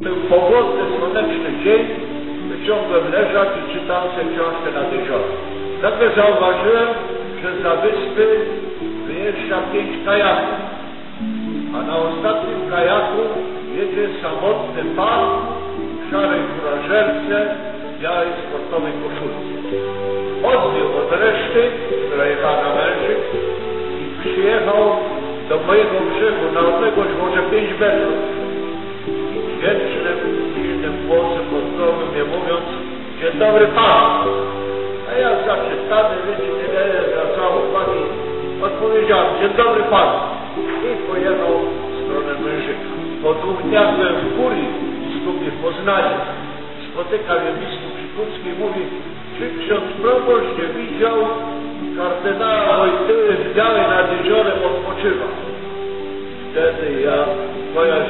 Był pogodny, słoneczny dzień, wyciągłem leżak i czytałem tę książkę nad jeziorem. Nagle zauważyłem, że za wyspy wyjeżdża pięć kajaków, a na ostatnim kajaku jedzie samotny pan w szarej furażerce, białej sportowej koszulce. Odbił od reszty, która jechała na Wężyk i przyjechał do mojego brzegu na odległość może 5 metrów. Dźwięcznym, silnym głosem odkryłem mnie mówiąc Dzień dobry Pan. A ja zaczytany, wiecie, nie wiem, zwracał uwagi, odpowiedziałem Dzień dobry Pan. I pojechał w stronę Wężyka. Po dwóch dniach byłem w biskupie w Poznaniu. Spotyka mnie biskup Szkucki i mówi czy ksiądz proboszcz nie widział kardynała Wojtyły w Białej nad jeziorem